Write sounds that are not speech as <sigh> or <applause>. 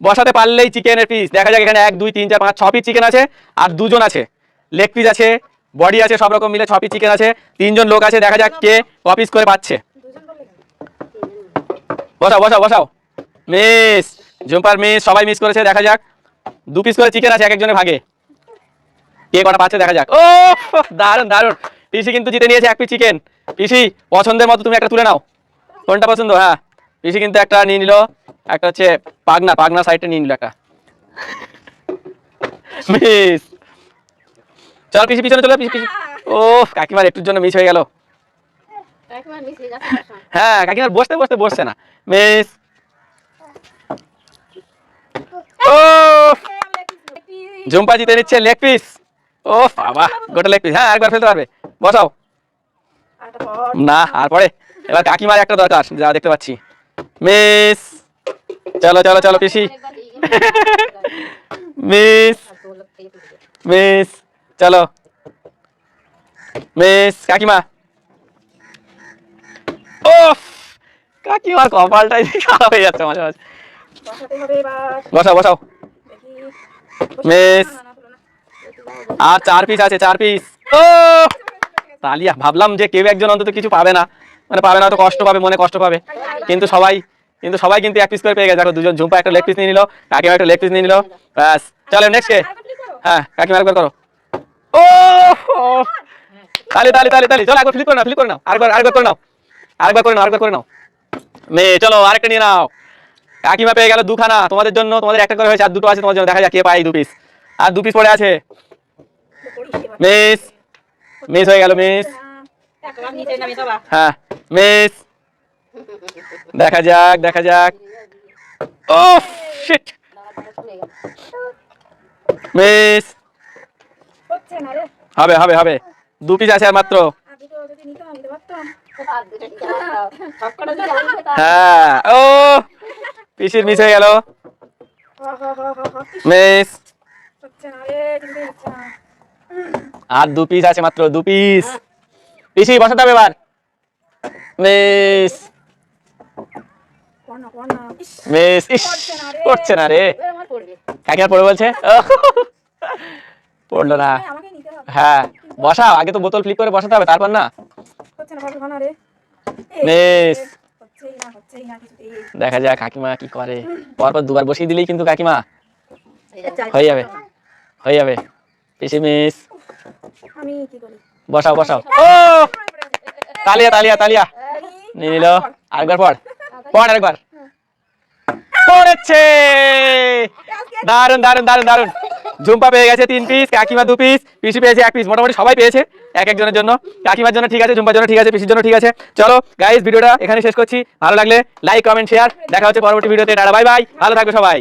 বসাতে পারলেই চিকেনের পিস দেখা যাক এখানে এক, দুই, তিন, চার, পাঁচ ছ পিস চিকেন আছে আর দুজন আছে। লেগ পিস আছে বডি আছে, সব রকম মিলে ছ পিস চিকেন আছে। তিনজন লোক আছে, দেখা যাক কে ক পিস করে পাচ্ছে। বসাও বসাও বসাও। মিস জুম্পার মিস সবাই মিস করেছে, দেখা যাক। দু পিস করে চিকেন আছে, এক একজনের ভাগে। কে কটা পাচ্ছে, দেখা যাক। ও দারুণ দারুণ পিসি কিন্তু জিতে নিয়েছে এক পিস চিকেন পিসি, পছন্দের মতো তুমি একটা তুলে নাও। কোনটা পছন্দ? হ্যাঁ। পিসি কিন্তু একটা নিয়ে নিল একটা হচ্ছে পাগনা পাগনা সাইডটা নিয়ে নিল একটা। মিস। চল পিসি পিছনে চলো পিসি পিসি। ও কাকিমার একটুর জন্য মিস হয়ে গেল। হয়ে। হ্যাঁ কাকিমার বসতে বসতে বসছে না। মিস। ও ঝুম্পা জিতে নিচ্ছে লেগ পিস ও বাবা গোটা লেগ পিস হ্যাঁ একবার ফেলতে পারবে। বসাও। না আর পরে। এবার কাকিমার একটা দরকার যা দেখতে পাচ্ছি। মিস। চলো চলো চলো পিসি। মিস। মিস। চলো। মিস কাকিমা। ও কাকিমার কপালটাই <laughs> খারাপ হয়ে যাচ্ছে মাঝে মাঝে। বসাও বসাও। মিস। আর চার পিস আছে চার পিস ও! তালিয়া ভাবলাম যে কেউ একজন অন্তত কিছু পাবে না। মানে পাবে না তো কষ্ট পাবে মনে কষ্ট পাবে। কিন্তু সবাই কিন্তু সবাই কিন্তু এক পিস করে পেয়ে গেছে। দেখো দুজন ঝুম্পা একটা লেগ পিস নিয়ে নিল কাকিমা একটা লেগ পিস নিয়ে নিল ব্যাস। চলো নেক্সট কে। হ্যাঁ কাকিমা একবার করো। ও তালি তালি তালি তালি। চলো একবার ফ্লিপ করে নাও ফ্লিপ করে নাও। আরেকবার আরেকবার করে নাও। আরেকবার করে নাও আরেকবার করে নাও। মেয়ে চলো আরেকটা নিয়ে নাও। কাকিমা পেয়ে গেল দুখানা। তোমাদের জন্য তোমাদের একটা করে হয়েছে আর দুটো আছে তোমার জন্য। দেখা যাক কে পাই দু পিস আর দু পিস পড়ে আছে। মিস মিস হয়ে গেল মিস। হ্যাঁ মিস দেখা যাক দেখা যাক ও শিট। মিস। হবে হবে হবে দু পিস আছে আর মাত্র। হ্যাঁ ও পিসির মিস হয়ে গেল। মিস। আর দু পিস আছে মাত্র, দু পিস পিসি, বসাতে হবে এবার মিস মিস ইস করছে না রে। কাকিমার পড়ে বলছে? পড়ল না। হ্যাঁ বসাও আগে তো বোতল ফ্লিপ করে বসাতে হবে তারপর না। মিস। দেখা যাক কাকিমা কি করে। পরপর দুবার বসিয়ে দিলেই কিন্তু কাকিমা হয়ে যাবে হয়ে যাবে। পিসি মিস। বসাও বসাও। ও! তালিয়া তালিয়া তালিয়া। নিয়ে নিল। আরেকবার পড়। পড় আরেকবার। পড়েছে। দারুণ দারুণ দারুণ দারুণ ঝুম্পা পেয়ে গেছে তিন পিস কাকিমা দু পিস পিসি পেয়েছে এক পিস মোটামুটি সবাই পেয়েছে এক একজনের জন্য। কাকিমার জন্য ঠিক আছে, ঝুম্পার জন্য ঠিক আছে, পিসির জন্য ঠিক আছে। চলো গাইস ভিডিওটা এখানে শেষ করছি। ভালো লাগলে লাইক কমেন্ট শেয়ার দেখা হচ্ছে পরবর্তী ভিডিওতে। টাটা বাই বাই ভালো থাকবে সবাই।